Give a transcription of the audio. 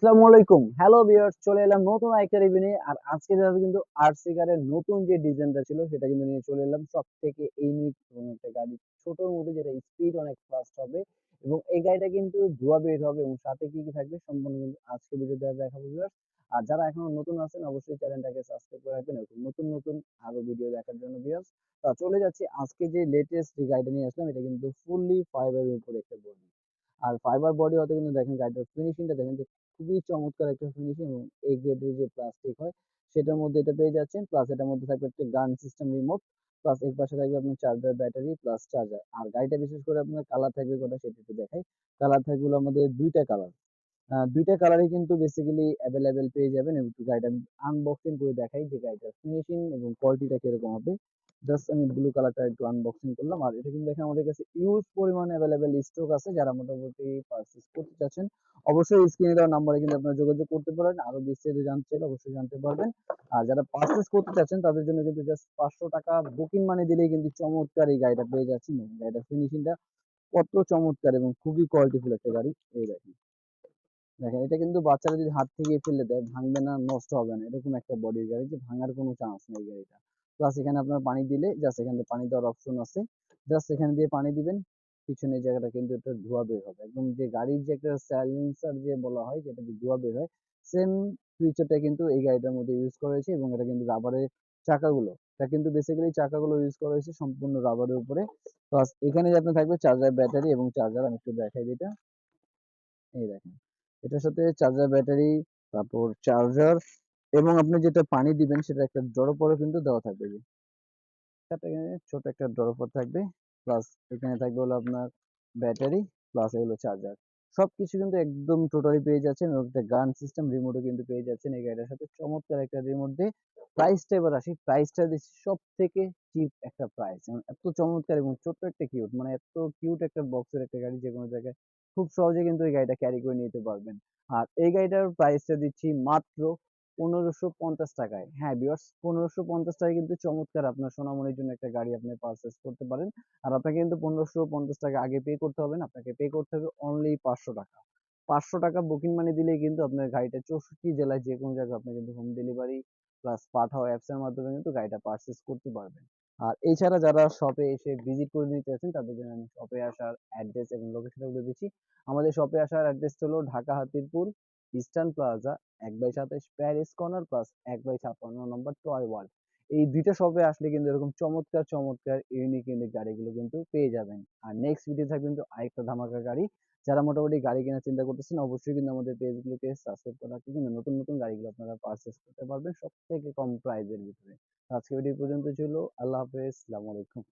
আসসালামু আলাইকুম। Hello viewers চলে এলাম নতুন রিভিউ নিয়ে। আর আজকে কিন্তু নতুন যে ডিজাইনটা ছিল, সেটা কিন্তু নিয়ে চলে এলাম। সব থেকে ইউনিক একটা গাড়ি ছোটোর মধ্যে যেটা স্পিড অনেক ফাস্ট হবে এবং এই গাড়িটা কিন্তু ধোয়া বের হবে এবং সাথে কি কি থাকবে সম্পূর্ণ কিন্তু আজকে দেখাবো ভিউয়ার্স আর যারা এখনও নতুন আছেন, অবশ্যই চ্যানেলটাকে সাবস্ক্রাইব করে রাখবেন এরকম নতুন নতুন আরও ভিডিও দেখার জন্য ভিউয়ার্স তা চলে যাচ্ছি আজকে যে লেটেস্ট যে গাড়িটা নিয়ে আসলাম, এটা কিন্তু ফুললি ফাইবারের উপরে একটা বডি। আর ফাইবার বডি হতে কিন্তু দেখেন গাড়িটার ফিনিশিংটা দেখেন যে খুবই চমৎকার একটা ফিনিশিং এবং এই গ্রেডের যে প্লাস্টিক হয়, সেটার মধ্যে এটা পেয়ে যাচ্ছেন প্লাস এটার মধ্যে থাকবে একটা গান সিস্টেম রিমোট প্লাস এক পাশে থাকবে আপনার চার্জার ব্যাটারি প্লাস চার্জার আর গাড়িটা বিশেষ করে আপনার কালার থাকবে কোনটা সেটা একটু দেখাই। কালার থাকবে আমাদের দুইটা কালার দুইটা কালারই কিন্তু বেসিক্যালি অ্যাভেলেবেল পেয়ে যাবেন। এবং গাড়িটা আনবক্সিং করে দেখাই যে গাড়িটার ফিনিশিং এবং কোয়ালিটিটা কীরকম হবে। জাস্ট আমি ব্লু কালারটা একটু আনবক্সিং করলাম। আর এটা কিন্তু আমাদের কাছে ইউজ পরিমাণ অ্যাভেলেবেল স্টক আছে। যারা মোটামুটি পারচেজ করতে চাচ্ছেন, অবশ্যই স্ক্রিনে দেওয়া নাম্বারে কিন্তু আপনারা যোগাযোগ করতে পারেন। আরও বিস্তারিত জানতে চাইলে অবশ্যই জানতে পারবেন। আর যারা পারচেজ করতে চাচ্ছেন, তাদের জন্য কিন্তু জাস্ট পাঁচশো টাকা বুকিং মানি দিলেই কিন্তু চমৎকার এই গাড়িটা পেয়ে যাচ্ছেন। গাড়িটার ফিনিশিংটা কত চমৎকার এবং খুবই কোয়ালিটিফুল একটা গাড়ি এই দেখেন। দেখেন, এটা কিন্তু বাচ্চারা যদি হাত থেকে ফেলে দেয়, ভাঙবে না, নষ্ট হবে না। এরকম একটা বডির গাড়ি, যে ভাঙার কোনো চান্স নেই গাড়িটা। প্লাস এখানে আপনার পানি দিলে জাস্ট এখানে পানি দেওয়ার অপশন আছে। জাস্ট এখানে দিয়ে পানি দিবেন পিছনের জায়গাটা কিন্তু এটা ধোয়া বের হবে। একদম যে গাড়ির যে একটা সাইলেন্সার যে বলা হয়, যেটা দিয়ে ধোয়া বের হয় সেম ফিচারটা কিন্তু এই গাড়িটার মধ্যে ইউজ করা হয়েছে এবং এটা কিন্তু রাবারের চাকাগুলো। এটা কিন্তু বেসিক্যালি চাকাগুলো ইউজ করা হয়েছে সম্পূর্ণ রাবারের উপরে। প্লাস এখানে যে আপনার থাকবে চার্জার ব্যাটারি এবং চার্জার আমি একটু দেখাই দিই এটা। এই দেখেন। এটার সাথে চার্জার ব্যাটারি তারপর চার্জার এবং আপনি যেটা পানি দিবেন সেটা একটা ড্রপরও কিন্তু দেওয়া থাকবে এখানে ছোট একটা ড্রপর থাকবে প্লাস এখানে থাকবে হলো আপনার ব্যাটারি প্লাস এগুলো চার্জার সবকিছু কিন্তু একদম টোটালি পেয়ে যাচ্ছেন একটা গান সিস্টেম রিমোটও কিন্তু পেয়ে যাচ্ছেন এই গাড়িটার সাথে। চমৎকার একটা রিমোট দিয়ে প্রাইসটা এবার আসি প্রাইসটা দিচ্ছি সব থেকে চিপ একটা প্রাইস এত চমৎকার এবং ছোট্ট একটা কিউট মানে এত কিউট একটা বক্সের একটা গাড়ি যে কোনো জায়গায় খুব সহজে কিন্তু এই গাড়িটা ক্যারি করে নিতে পারবেন। আর এই গাড়িটার প্রাইসটা দিচ্ছি মাত্র পনেরোশো পঞ্চাশ টাকায়। হ্যাঁ বিয়ার্স পনেরোশো পঞ্চাশ টাকায় কিন্তু চমৎকার আপনার সোনামণির জন্য একটা গাড়ি আপনি পারচেস করতে পারেন। আর আপনাকে কিন্তু পনেরোশো পঞ্চাশ টাকা আগে পে করতে হবে না, আপনাকে পে করতে হবে অনলি পাঁচশো টাকা। পাঁচশো টাকা বুকিং মানি দিলেই কিন্তু আপনার গাড়িটা চৌষট্টি জেলায় যে কোনো জায়গায় আপনি কিন্তু হোম ডেলিভারি প্লাস পাঠাও অ্যাপসের মাধ্যমে কিন্তু গাড়িটা পারচেস করতে পারবেন। আর এছাড়া যারা শপে এসে ভিজিট করে নিতে আছেন তাদের জন্য আমি শপে আসার অ্যাড্রেস এবং লোকেশনটা বলে দিচ্ছি। আমাদের শপে আসার অ্যাড্রেস হলো ঢাকা হাতিরপুর ইস্টার্ন প্লাজা এক বাই সাতাশ প্যারিস কর্নার প্লাস এক বাই ছাপ্পান্ন নম্বর টয় ওয়ার্ল্ড এই দুইটা শপে আসলে কিন্তু এরকম চমৎকার চমৎকার ইউনিক ইউনিক গাড়িগুলো কিন্তু পেয়ে যাবেন। আর নেক্সট ভিডিও থাকবে কিন্তু আরেকটা ধামাকা গাড়ি। যারা মোটামুটি গাড়ি কেনার চিন্তা করতেছেন, অবশ্যই কিন্তু আমাদের পেজগুলোকে সাবস্ক্রাইব করে কিন্তু নতুন নতুন গাড়িগুলো আপনারা পারচেস করতে পারবেন সব থেকে কম প্রাইজের ভিতরে। আজকে ভিডিও পর্যন্ত ছিল। আল্লাহ হাফেজ। আসসালামু আলাইকুম।